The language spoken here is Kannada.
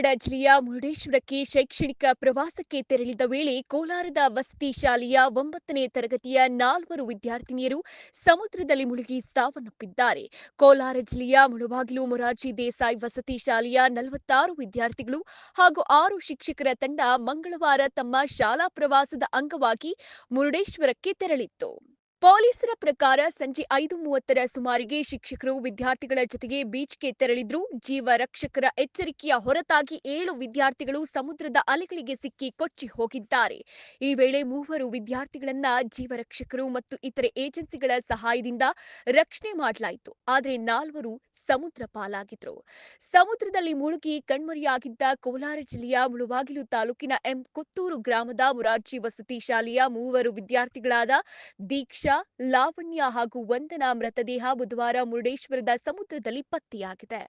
ಜಿಲ್ಲೆಯ ಮುರುಡೇಶ್ವರಕ್ಕೆ ಶೈಕ್ಷಣಿಕ ಪ್ರವಾಸಕ್ಕೆ ತೆರಳಿದ ವೇಳೆ ಕೋಲಾರದ ವಸತಿ ಶಾಲೆಯ ಒಂಬತ್ತನೇ ತರಗತಿಯ ನಾಲ್ವರು ವಿದ್ಯಾರ್ಥಿನಿಯರು ಸಮುದ್ರದಲ್ಲಿ ಮುಳುಗಿ ಸಾವನ್ನಪ್ಪಿದ್ದಾರೆ. ಕೋಲಾರ ಜಿಲ್ಲೆಯ ಮುಳಬಾಗಿಲು ಮೊರಾರ್ಜಿ ದೇಸಾಯಿ ವಸತಿ ಶಾಲೆಯ ನಲವತ್ತಾರು ವಿದ್ಯಾರ್ಥಿಗಳು ಹಾಗೂ ಆರು ಶಿಕ್ಷಕರ ತಂಡ ಮಂಗಳವಾರ ತಮ್ಮ ಶಾಲಾ ಪ್ರವಾಸದ ಅಂಗವಾಗಿ ಮುರುಡೇಶ್ವರಕ್ಕೆ ತೆರಳಿತ್ತು. ಪೊಲೀಸರ ಪ್ರಕಾರ ಸಂಜೆ ಐದು ಮೂವತ್ತರ ಸುಮಾರಿಗೆ ಶಿಕ್ಷಕರು ವಿದ್ಯಾರ್ಥಿಗಳ ಜೊತೆಗೆ ಬೀಚ್ಗೆ ತೆರಳಿದ್ರು. ಜೀವ ರಕ್ಷಕರ ಎಚ್ಚರಿಕೆಯ ಹೊರತಾಗಿ ಏಳು ವಿದ್ಯಾರ್ಥಿಗಳು ಸಮುದ್ರದ ಅಲೆಗಳಿಗೆ ಸಿಕ್ಕಿ ಕೊಚ್ಚಿ ಹೋಗಿದ್ದಾರೆ. ಈ ವೇಳೆ ಮೂವರು ವಿದ್ಯಾರ್ಥಿಗಳನ್ನ ಜೀವರಕ್ಷಕರು ಮತ್ತು ಇತರೆ ಏಜೆನ್ಸಿಗಳ ಸಹಾಯದಿಂದ ರಕ್ಷಣೆ ಮಾಡಲಾಯಿತು. ಆದರೆ ನಾಲ್ವರು ಸಮುದ್ರ ಪಾಲಾಗಿದ್ರು. ಸಮುದ್ರದಲ್ಲಿ ಮುಳುಗಿ ಕಣ್ಮರೆಯಾಗಿದ್ದ ಕೋಲಾರ ಜಿಲ್ಲೆಯ ಮುಳುವಾಗಿಲು ತಾಲೂಕಿನ ಎಂ ಕೊತ್ತೂರು ಗ್ರಾಮದ ಮುರಾರ್ಜಿ ವಸತಿ ಶಾಲೆಯ ಮೂವರು ವಿದ್ಯಾರ್ಥಿಗಳಾದ ದೀಕ್ಷಾ ಲಾವಣ್ಯ ಹಾಗೂ ವಂದನಾ ಮೃತದೇಹ ಬುಧವಾರ ಮುರುಡೇಶ್ವರದ ಸಮುದ್ರದಲ್ಲಿ ಪತ್ತೆಯಾಗಿದೆ.